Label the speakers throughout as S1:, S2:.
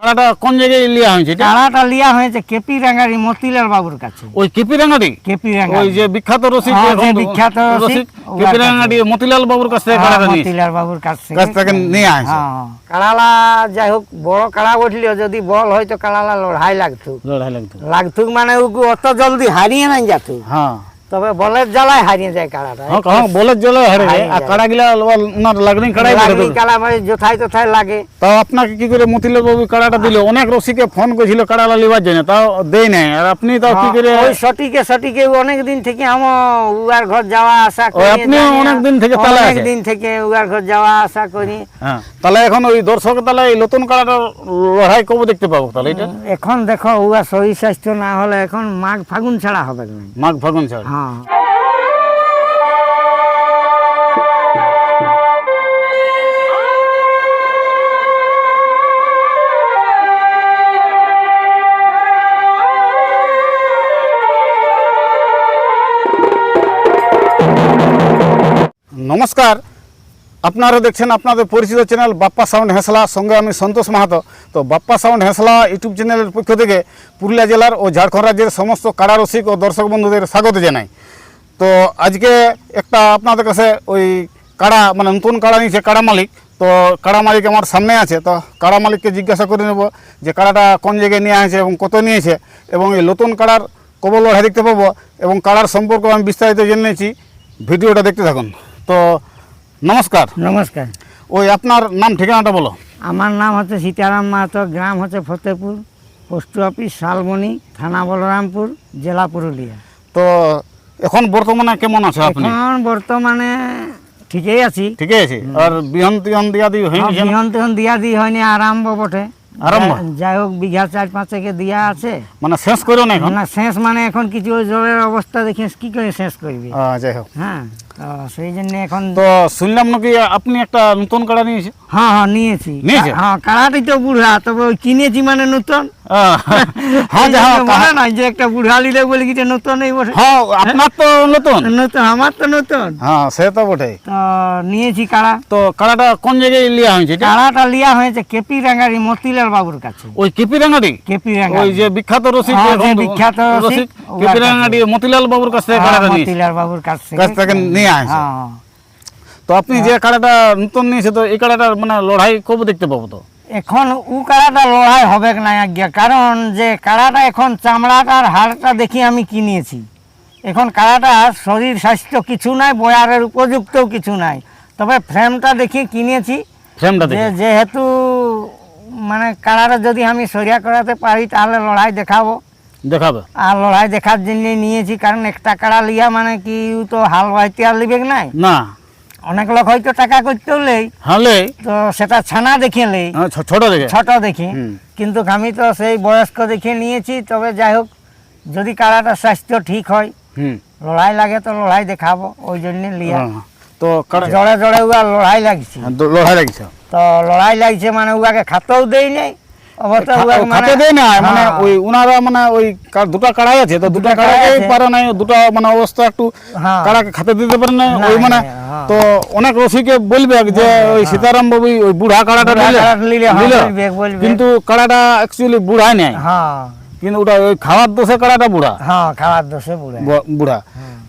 S1: কাড়াটা কোন জায়গায় লিয়া হয়েছে?
S2: কাড়াটা লিয়া হয়েছে কেপি রাঙ্গারি মতিলাল বাবুর কাছে।
S1: ওই কেপি রাঙ্গাটি
S2: কেপি
S1: ওই যে বিখ্যাত রসিক
S2: হ্যাঁ, যে বিখ্যাত রসিক,
S1: কেপি রাঙ্গাটি মতিলাল বাবুর কাছ কাড়াটা নিয়েছে।
S2: মতিলাল বাবুর কাছ থেকে।
S1: কাছ থেকে নিয়ে আসে
S2: হ্যাঁ। কাড়ালা যাই হোক বড় কাড়া উঠলেও যদি বল হয়তো কাড়ালা লড়াই লাগতো
S1: লড়াই লাগতো
S2: লাগতুক মানে উকু অত জলদি হারিয়ে নাই যাত
S1: হ্যাঁ।
S2: তবে বলের জ্বালায় হারিয়ে যায় কাড়াটা।
S1: হ্যাঁ হ্যাঁ বলে জলে হারে যায়। আর
S2: যায়।
S1: কাড়া গিলা ওনার লাগনি কাড়াই দেবে।
S2: কাড়া মানে যথাই তথায় লাগে।
S1: তাও আপনাকে কি করে মতিলাল বাবু কাড়াটা দিল? অনেক রসিকে ফোন করেছিল কাড়ালা লিবার জন্য। তাও দেই নাই। আর আপনি তাও কি করে
S2: ওই সঠিকে সঠিকে অনেক দিন থেকে আমার উয়ার ঘর যাওয়া আসা করি
S1: আপনিও অনেক দিন থেকে তালে
S2: অনেক দিন থেকে উয়ার ঘর যাওয়া আসা করি।
S1: হ্যাঁ তাহলে এখন ওই দর্শক তাহলে এই নতুন কাড়াটা লড়াই কবে দেখতে পাবো তাহলে এটা।
S2: এখন দেখো উয়া শরীর স্বাস্থ্য না হলে এখন মাঘ ফাগুন ছাড়া হবে
S1: মাঘ ফাগুন ছাড়।
S2: হ্যাঁ
S1: নমস্কার আপনারা দেখছেন আপনাদের পরিচিত চ্যানেল বাপ্পা সাউন্ড হেঁসলা, সঙ্গে আমি সন্তোষ মাহাতো। তো বাপ্পা সাউন্ড হেঁসলা ইউটিউব চ্যানেলের পক্ষ থেকে পুরুলিয়া জেলার ও ঝাড়খণ্ড রাজ্যের সমস্ত কারারসিক ও দর্শক বন্ধুদের স্বাগত জানাই। তো আজকে একটা আপনাদের কাছে ওই কাড়া মানে নতুন কাড়া নিয়েছে কাড়া মালিক। তো কাড়া মালিক আমার সামনে আছে, তো কাড়া মালিককে জিজ্ঞাসা করে নেব যে কাড়াটা কোন জায়গায় নিয়ে আসে এবং কত নিয়েছে এবং এই নতুন কাড়ার কবে লড়াই দেখতে পাবো এবং কাড়ার সম্পর্কে আমি বিস্তারিত জেনে নিয়েছি। ভিডিওটা দেখতে থাকুন। তো নমস্কার।
S2: নমস্কার।
S1: ওই আপনার নাম ঠিকানাটা বলো।
S2: আমার নাম হচ্ছে সীতারাম মাহাতো গ্রাম হচ্ছে ফতেপুর পোস্ট অফিস শালমণি থানা বলরামপুর জেলা পুরুলিয়া।
S1: তো এখন বর্তমানে কেমন আছে আপনি?
S2: এখন বর্তমানে ঠিকই আছি।
S1: ঠিকই আছে। আর বিহন টিহন দিয়া দিয়ে হয়ে গেছে না?
S2: বিহন টিহন দিয়া দি হয়নি আরম্ভ বটে।
S1: আরম্ভ?
S2: যাই হোক বিঘা চার পাঁচেকে দিয়া আছে।
S1: মানে শেষ করো না এখন?
S2: না শেষ মানে এখন কিছু জলের অবস্থা দেখে কি করে শেষ করবি?
S1: যাই হোক।
S2: হ্যাঁ। সেই জন্য এখন
S1: তো শুনলাম নাকি আপনি একটা নতুন কাড়া
S2: হ্যাঁ হ্যাঁ নিয়েছি।
S1: নিয়েছে?
S2: হ্যাঁ কাড়াটি তো বুড়া তবে কিনেছি মানে নতুন।
S1: হ্যাঁ
S2: এই
S1: যা
S2: বলে না যে একটা বুড়া লিলে বলে কি নতুন এই বসে।
S1: হ্যাঁ আপনার তো নতুন?
S2: নতুন আমার তো নতুন।
S1: হ্যাঁ সে তো বটে
S2: তো নিয়েছি কাড়া।
S1: তো কাড়াটা কোন জায়গায় লিয়া হয়েছে?
S2: কাড়াটা লিয়া হয়েছে কেপি রাঙ্গারি মতিলাল বাবুর কাছে।
S1: ওই কেপি
S2: কেপি
S1: ওই যে বিখ্যাত রসিক
S2: বিখ্যাত রসিক,
S1: কেপি
S2: কাছে।
S1: মতিলাল বাবুর কাছ থেকে কাড়াটা নিয়েছে।
S2: মতিলাল বাবুর কাছ থেকে
S1: কাছ থেকে। নিয়ে আসে।
S2: হ্যাঁ।
S1: তো আপনি যে কাড়াটা নতুন নিয়েছে তো এই কাড়াটা মানে লড়াই কবে দেখতে পাবো তো?
S2: এখন উ কাড়াটা লড়াই হবে না আজ্ঞা? কারণ যে কাড়াটা এখন চামড়াটার হাড়টা দেখি আমি কিনেছি এখন কাড়াটা শরীর স্বাস্থ্য কিছু নাই বয়ারের উপযুক্ত কিছু নাই। তবে ফ্রেমটা দেখি কিনেছি
S1: ফ্রেমটা
S2: যেহেতু মানে কাড়াটা যদি আমি সরিয়া করাতে পারি তাহলে লড়াই দেখাবো।
S1: দেখাবে?
S2: আর লড়াই দেখার জন্য নিয়েছি কারণ একটা কাড়া লিয়া মানে কি তো হাল বাইতে আর লিবে নাই?
S1: না।
S2: অনেক লোক হয়তো টাকা করতেও লেই।
S1: হলে
S2: তো সেটা ছানা দেখে লেই।
S1: ছোট দেখে।
S2: ছোট দেখি। কিন্তু আমি তো সেই বয়স্ক দেখে নিয়েছি তবে যাই হোক যদি কারাটা স্বাস্থ্য ঠিক হয়
S1: হুম।
S2: লড়াই লাগে তো লড়াই দেখাবো ওই জন্য লিয়া।
S1: হ্যাঁ। তো
S2: জড়ে জড়ে উয়া লড়াই লাগছে।
S1: হ্যাঁ, তো লড়াই লাগছে।
S2: তো লড়াই লাগছে মানে উয়াকে খাতেও দেই নাই অবশ্য উয়াকে মানে
S1: খাতে দেয় না মানে
S2: হ্যাঁ।
S1: ওই উনারা মানে ওই দুটা কাড়াই আছে তো দুটা
S2: দুটা
S1: কাড়াই
S2: কাড়াই আছে।
S1: পারে নাই দুটা মানে অবস্থা একটু
S2: হ্যাঁ।
S1: খাতে দিতে পারে না
S2: না,
S1: ওই মানে
S2: হ্যাঁ।
S1: তো অনেক রসিকে বলবে যে ওই সীতারাম বাবু ওই বুড়া কাড়াটা নিলে
S2: কাড়াটা নিলে, হ্যাঁ।
S1: কিন্তু কাড়াটা অ্যাকচুয়ালি বুড়াই নাই
S2: হ্যাঁ
S1: কিন্তু ওটা ওই খাওয়ার দোষে কাড়াটা বুড়া
S2: হ্যাঁ খাওয়ার দোষে বুড়ে
S1: বুড়া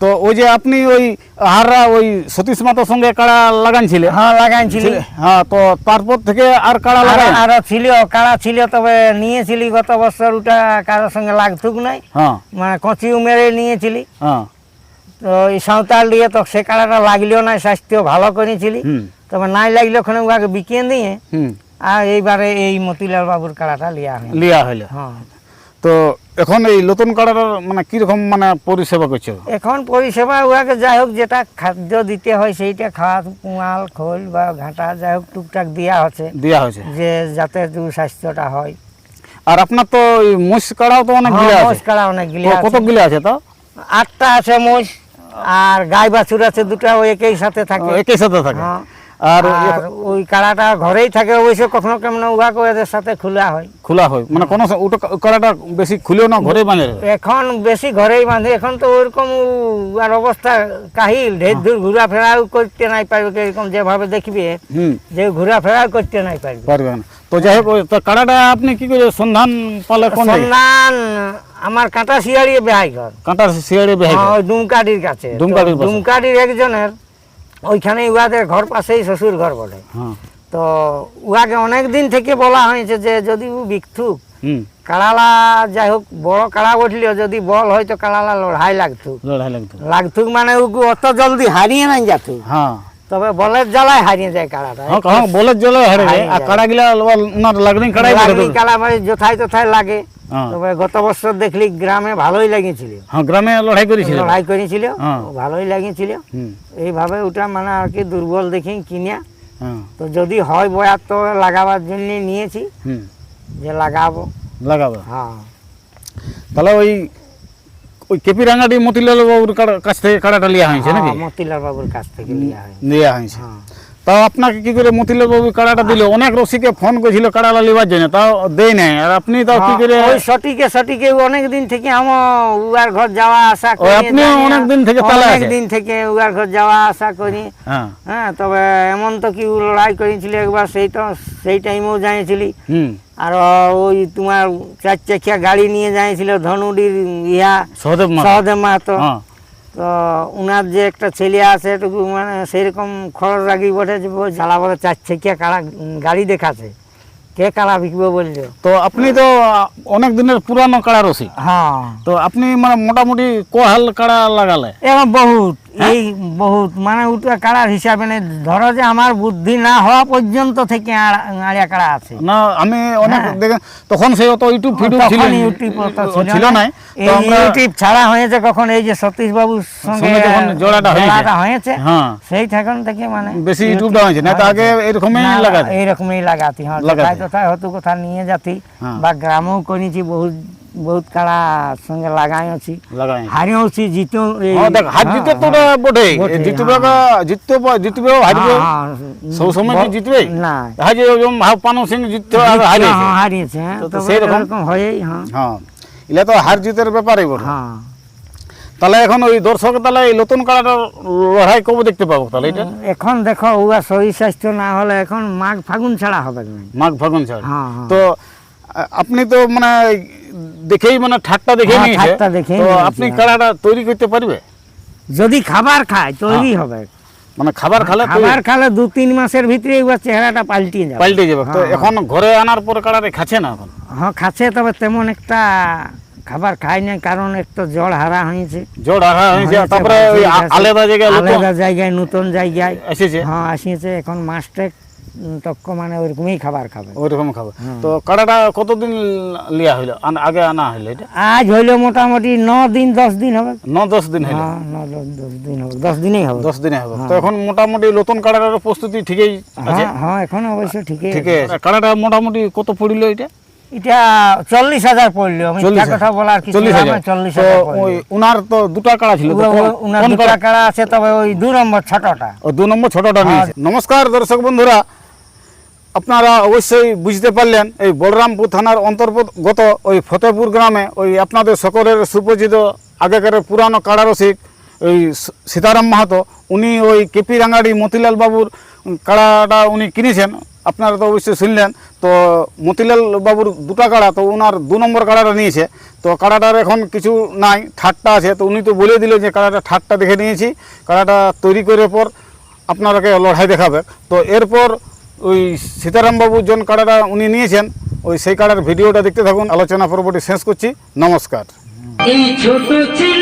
S1: তো ওই যে আপনি ওই হাররা ওই সতীশ মাতার সঙ্গে কাড়া লাগানছিলে
S2: হ্যাঁ লাগাইছিলি
S1: হ্যাঁ তো তারপর থেকে আর কাড়া লাগাই
S2: আরও ছিল কাড়া ছিল তবে নিয়েছিলি গত বছর ওটা কারোর সঙ্গে লাগতুক নাই।
S1: হ্যাঁ।
S2: মানে কচি উমেরে নিয়েছিলি।
S1: হ্যাঁ।
S2: তো এই সাঁওতাল দিয়ে তো সে কাড়াটা লাগলেও না স্বাস্থ্য ভালো করেছিলি। তবে নাই লাগলে ওখানে উহাকে বিকিয়ে দিয়ে আর এইবারে এই মতিলাল বাবুর কাড়াটা লিয়া হয়
S1: লিয়া হইলে
S2: হ্যাঁ।
S1: তো এখন এই নতুন কাড়ার মানে কীরকম মানে পরিষেবা করছে?
S2: এখন পরিষেবা উহাকে যাই হোক যেটা খাদ্য দিতে হয় সেইটা খাওয়া পুঁয়াল খোল বা ঘাটা যাই হোক টুকটাক দেওয়া হচ্ছে।
S1: দেওয়া হয়েছে।
S2: যে যাতে সুস্বাস্থ্যটা হয়।
S1: আর আপনার তো ওই মোষ কাড়াও তো অনেক গিলা
S2: হ্যাঁ,
S1: আছে।
S2: মোষ কাড়া অনেকগুলি
S1: তো
S2: আছে।
S1: কত গিলা আছে তো
S2: আটটা আছে মোষ আর গাই বাছুর আছে দুটা ওই একই সাথে থাকে।
S1: একই সাথে থাকে।
S2: হ্যাঁ।
S1: আর
S2: ওই কাড়াটা ঘরেই থাকে অবশ্য কখনো কেমন উহাকে এদের সাথে খোলা হয়।
S1: খোলা হয়। মানে কোনো ওটা কাড়াটা বেশি খুলেও না ঘরে বাঁধে?
S2: এখন বেশি ঘরেই বাঁধে এখন তো ওইরকম আর অবস্থা কাহিল। ঢের দূর ঘোরাফেরাও করতে নাই পারবে এরকম যেভাবে দেখবে যে ঘোরাফেরাও করতে নাই পারবে।
S1: পারবে না। তো যাই হোক তো কাড়াটা আপনি কি করে সন্ধান পালে কোন
S2: সন্ধান আমার কাঁটা শিয়াড়িয়ে বেহাই ঘর
S1: কাঁটার শিয়ারে বেহে
S2: হ্যাঁ, ওই দুমকাটির কাছে।
S1: দুমকাটির
S2: দুমকাটির একজনের ওইখানে উহাদের ঘর পাশেই শ্বশুর ঘর বলে
S1: হ্যাঁ।
S2: তো উহাকে অনেক দিন থেকে বলা হয়েছে যে যদি ও বিকথুক
S1: হুম।
S2: কাড়ালা যাই হোক বড় কাড়া উঠলেও যদি বল হয় তো কাড়ালা লড়াই লাগতুক
S1: লড়াই লাগতো।
S2: লাগতুক মানে ওকে অত জলদি হারিয়ে নাই যাতুক।
S1: হ্যাঁ।
S2: তবে বলের জ্বালায় হারিয়ে যায় কাড়াটা।
S1: হ্যাঁ হ্যাঁ বলে জলে হারে যায়। আর। কাড়া গিলা ওনার লাগনি কাড়াই
S2: লাগনি। কাড়া মানে যথায় তথায় লাগে।
S1: হ্যাঁ।
S2: তবে গত বছর দেখলি গ্রামে ভালোই লাগিয়েছিল
S1: হ্যাঁ গ্রামে লড়াই করেছিল।
S2: লড়াই করেছিল
S1: হ্যাঁ।
S2: ভালোই লাগিয়েছিল এইভাবে ওটা মানে আর কি দুর্বল দেখি কিনিয়া।
S1: হ্যাঁ।
S2: তো যদি হয় বয়ার তো লাগাবার জন্য নিয়েছি। যে লাগাবো।
S1: লাগাবো।
S2: হ্যাঁ।
S1: তাহলে ওই ওই কেপি রাঙ্গাটি মতিলাল বাবুর কাছ থেকে কাড়াটা লিয়া হয়েছে নাকি?
S2: হ্যাঁ, মতিলাল বাবুর কাছ থেকে লিয়া হয়
S1: হয়েছে।
S2: হ্যাঁ।
S1: তাও আপনাকে কি করে মতিলাল বাবু কাড়াটা দিল? অনেক রসিকে ফোন করেছিল কাড়াটা লিবার জন্য তাও দেয় নাই। আর আপনি তাও কি করে
S2: হ্যাঁ, ওই সঠিকে সঠিকে অনেক দিন থেকে আমার উয়ার ঘর যাওয়া আসা করি
S1: আপনিও
S2: জানি না।
S1: অনেক দিন থেকে তালে
S2: অনেক? দিন থেকে উয়ার ঘর যাওয়া আসা করি।
S1: হ্যাঁ।
S2: হ্যাঁ তবে এমন তো কি লড়াই করেছিল একবার সেই তো সেই টাইমেও জানিয়েছিলি।
S1: হুম।
S2: আর ওই তোমার চার চাকিয়া গাড়ি নিয়ে যাইছিল ধনুডির ইয়া
S1: সহদেব মা
S2: সহদেব মাহাতো।
S1: হ্যাঁ।
S2: তো উনার যে একটা ছেলে আছে এটুকু মানে সেরকম খরচ রাখি বটে যে ঝালা জ্বালা বলে চাচ্ছে কে কারা গাড়ি দেখাছে কে কারা বিকবে বলল।
S1: তো আপনি তো অনেক দিনের পুরানো কাড়া রসি
S2: হ্যাঁ।
S1: তো আপনি মানে মোটামুটি কোহাল কাড়া লাগালে?
S2: এরকম বহুত। এই বহুত মানে উঠা কাড়ার হিসাবে নেই ধরো যে আমার বুদ্ধি না হওয়া পর্যন্ত থেকে আড়িয়া কাড়া আছে
S1: না আমি অনেক দেখে তখন সেই অত ইউটিউব ফিউটিউব ছিল
S2: হ্যাঁ। তখন ইউটিউব ছিল না। এই ইউটিউব ছাড়া হয়েছে কখন এই যে সতীশ বাবুর সঙ্গে
S1: যখন জোড়াটা হয়েছে।
S2: জোড়াটা হয়েছে
S1: হ্যাঁ
S2: সেই তখন থেকে মানে
S1: বেশি ইউটিউবটা হয়েছে না তো আগে এরকমই লাগাতে
S2: এইরকমই লাগাতি হ্যাঁ
S1: লাগাতি।
S2: কোথায় কোথায় হয়তো কোথায় নিয়ে যাতি
S1: হ্যাঁ।
S2: বা গ্রামেও করেছি বহুত বহুত কাড়া সঙ্গে
S1: লাগাই
S2: জিতেও এই-
S1: হ্যাঁ দেখ হার
S2: হ্যাঁ,
S1: জিতে তো
S2: হ্যাঁ।
S1: বটে জিতবে
S2: হ্যাঁ।
S1: জিততে জিতবে হারবে
S2: হ্যাঁ,
S1: সব সময় কি জিতবে
S2: না
S1: যেরকম হাফ পানো সিং জিততে আর
S2: জিততে,
S1: হারিয়েছে
S2: হ্যাঁ, হ্যাঁ
S1: তো-
S2: তবে
S1: সেইরকম-
S2: এরকম হ্যাঁ
S1: হ্যাঁ এগুলা তো হার জিতের ব্যাপারই বটে
S2: হ্যাঁ
S1: তাহলে এখন ওই দর্শক তাহলে এই নতুন কাড়াটার লড়াই কবে দেখতে পাবো তাহলে এটা?
S2: এখন দেখো উয়া শরীর স্বাস্থ্য না হলে এখন মাঘ ফাগুন ছাড়া হবে
S1: মাঘ ফাগুন ছাড়া।
S2: হ্যাঁ, হ্যাঁ।
S1: তো আপনি তো মানে দেখেই মানে ঠাটটা দেখে
S2: হ্যাঁ,
S1: নিয়েছে।
S2: ঠাট্টা দেখেই
S1: তো
S2: নিয়েছি,
S1: আপনি
S2: হ্যাঁ।
S1: কাড়াটা তৈরি করতে পারবে?
S2: যদি খাবার খায় তৈরি হবে।
S1: মানে খাবার খালে তৈরি-
S2: খাবার খালে দু তিন মাসের ভিতরে উয়ার চেহারাটা পাল্টিয়ে যাবে।
S1: পাল্টে যাবে। তো
S2: হ্যাঁ,
S1: এখন ঘরে আনার পরে কাড়ারে খাচ্ছে না এখন?
S2: হ্যাঁ খাচ্ছে তবে তেমন একটা খাবার খায় না কারণ একটু জল হারা হয়েছে।
S1: জোর আহা হয়েছে
S2: হয়েছে,
S1: তারপরে ওই আ- আলাদা জায়গায় নতুন
S2: আলাদা জায়গায় নতুন জায়গায়
S1: এসেছে।
S2: হ্যাঁ আসিয়েছে এখন মাছটা তক্ক মানে ওইরকমই খাবার খাবে।
S1: ওইরকম খাবে।
S2: হ্যাঁ।
S1: তো কাড়াটা কতদিন লিয়া হইল? আগে আনা হইল এটা?
S2: আজ হইল মোটামুটি ন দিন দশ দিন হবে।
S1: ন দশ দিন হইল?
S2: হ্যাঁ ন দশ দিন হবে। দশ দিনই হবে।
S1: দশ দিনে হবে। তো এখন মোটামুটি নতুন কাড়াটার প্রস্তুতি ঠিকই আছে?
S2: হ্যাঁ হ্যাঁ এখন অবশ্য ঠিকই
S1: ঠিক আছে। কাড়াটা মোটামুটি কত পড়িল এটা?
S2: এটা চল্লিশ হাজার পড়ল। আমি কথা বলার কিছু
S1: চল্লিশ ওই উনার তো দুটা কাড়া ছিল
S2: উনার দুটা
S1: কাড়া?
S2: আছে তবে ওই দু নম্বর ছোটটা।
S1: ও দু নম্বর ছোটটা
S2: হ্যাঁ।
S1: নিয়েছে নমস্কার দর্শক বন্ধুরা। আপনারা অবশ্যই বুঝতে পারলেন, এই বলরামপুর থানার অন্তর্গত ওই ফতেপুর গ্রামে ওই আপনাদের সকলের সুপরিচিত আগেকার পুরানো কাড়ারসিক ওই সীতারাম মাহাতো, উনি ওই কেপি রাঙ্গাড়ি মতিলাল বাবুর কাড়াটা উনি কিনেছেন, আপনারা তো অবশ্যই শুনলেন। তো মতিলাল বাবুর দুটা কাড়া, তো ওনার দু নম্বর কাড়াটা নিয়েছে। তো কাড়াটার এখন কিছু নাই, ঠাট্টা আছে। তো উনি তো বলে দিল যে কাড়াটা ঠাট্টা দেখে নিয়েছি, কাড়াটা তৈরি করার পর আপনারাকে লড়াই দেখাবে। তো এরপর ওই সীতারামবাবু জন কাড়াটা উনি নিয়েছেন, ওই সেই কাড়ার ভিডিওটা দেখতে থাকুন। আলোচনা পর্বটি শেষ করছি। নমস্কার।
S3: এই ছোট ছেলে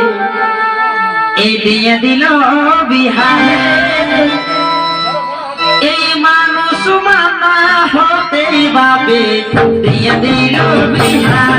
S2: দিয়ে দিল বিহার। এই মানুষ মানা হতে বাবে দিয়ে দিল বিহারে।